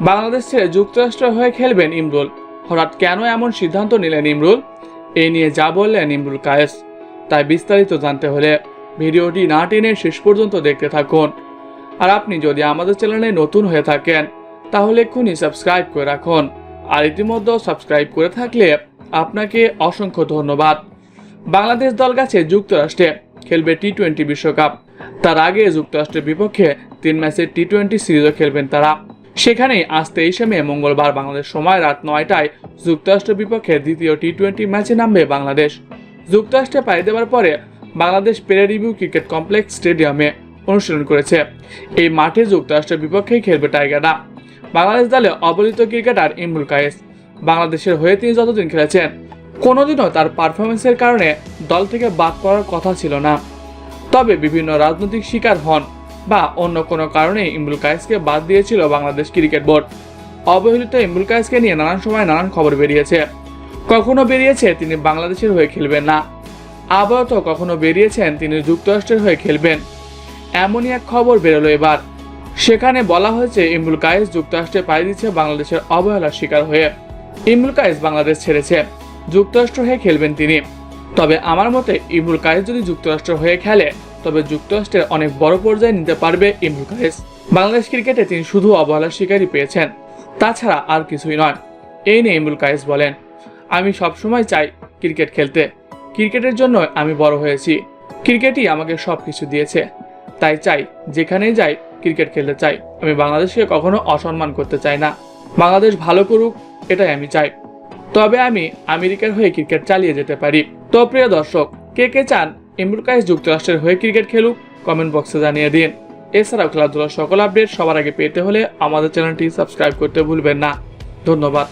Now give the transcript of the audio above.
বাংলাদেশ ছেড়ে যুক্তরাষ্ট্র হয়ে খেলবেন ইমরুল। হঠাৎ কেন এমন সিদ্ধান্ত নিলেন ইমরুল? এই নিয়ে যা বললেন ইমরুল কায়েস। তাই বিস্তারিত জানতে হলে ভিডিওটি না টেনে শেষ পর্যন্ত দেখতে থাকুন। আর আপনি যদি আমাদের চ্যানেলে নতুন হয়ে থাকেন, তাহলে এক্ষুনি সাবস্ক্রাইব করে রাখুন। আর ইতিমধ্যে সাবস্ক্রাইব করে থাকলে আপনাকে অসংখ্য ধন্যবাদ। বাংলাদেশ দল গেছে যুক্তরাষ্ট্রে, খেলবে টি টোয়েন্টি বিশ্বকাপ। তার আগে যুক্তরাষ্ট্রের বিপক্ষে তিন ম্যাচের টি টোয়েন্টি সিরিজও খেলবেন তারা। সেখানেই আজ তেইশে মে, মঙ্গলবার বাংলাদেশ সময় রাত নয়টায় যুক্তরাষ্ট্রের বিপক্ষে দ্বিতীয় টি টোয়েন্টি ম্যাচে নামবে বাংলাদেশ। যুক্তরাষ্ট্রে পাড়ি দেওয়ার পরে বাংলাদেশ পেরেরিভিউ ক্রিকেট কমপ্লেক্স স্টেডিয়ামে অনুশীলন করেছে। এই মাঠে যুক্তরাষ্ট্রের বিপক্ষেই খেলবে টাইগাররা। বাংলাদেশ দলে অবলিত ক্রিকেটার ইমরুল কায়েস। বাংলাদেশের হয়ে তিনি যতদিন খেলেছেন, কোনোদিনও তার পারফরমেন্সের কারণে দল থেকে বাদ পড়ার কথা ছিল না। তবে বিভিন্ন রাজনৈতিক শিকার হন। বা অন্য কোনো কারণে ইমরুল কায়েসকে বাদ দিয়েছিল বাংলাদেশ ক্রিকেট বোর্ড। অবহেলিত ইমরুল কায়েসকে নিয়ে নানান সময় নানান খবর বেরিয়েছে। কখনো বেরিয়েছে তিনি বাংলাদেশের হয়ে খেলবেন না। আবার তো কখনো বেরিয়েছেন তিনি যুক্তরাষ্ট্রের হয়ে খেলবেন। এমনই এক খবর বেরোলো এবার। সেখানে বলা হয়েছে, ইমরুল কায়েস যুক্তরাষ্ট্রে পাড়ি দিচ্ছে বাংলাদেশের অবহেলার শিকার হয়ে। ইমরুল কায়েস বাংলাদেশ ছেড়েছে। যুক্তরাষ্ট্র হয়ে খেলবেন তিনি। তবে আমার মতে, ইমরুল কায়েস যদি যুক্তরাষ্ট্র হয়ে খেলে তবে যুক্তরাষ্ট্রের অনেক বড় পর্যায়ে নিতে পারবে ইমরুল কায়েস বাংলাদেশ ক্রিকেটে তিনি শুধু অবহেলার শিকারই পেয়েছেন, তাছাড়া আর কিছুই নয়। এই নিয়ে ইমরুল কায়েস বলেন, আমি সবসময় চাই ক্রিকেট খেলতে। ক্রিকেটের জন্য আমি বড় হয়েছি। ক্রিকেটই আমাকে সব কিছু দিয়েছে। তাই চাই, যেখানেই যাই, ক্রিকেট খেলতে চাই। আমি বাংলাদেশকে কখনো অসম্মান করতে চাই না। বাংলাদেশ ভালো করুক, এটাই আমি চাই। তবে আমি আমেরিকার হয়ে ক্রিকেট চালিয়ে যেতে পারি। তো প্রিয় দর্শক, কে কে চান ইমরুল কায়েস যুক্তরাষ্ট্রের হয়ে ক্রিকেট খেলুক কমেন্ট বক্সে জানিয়ে দিন। এছাড়াও খেলাধুলার সকল আপডেট সবার আগে পেতে হলে আমাদের চ্যানেলটি সাবস্ক্রাইব করতে ভুলবেন না। ধন্যবাদ।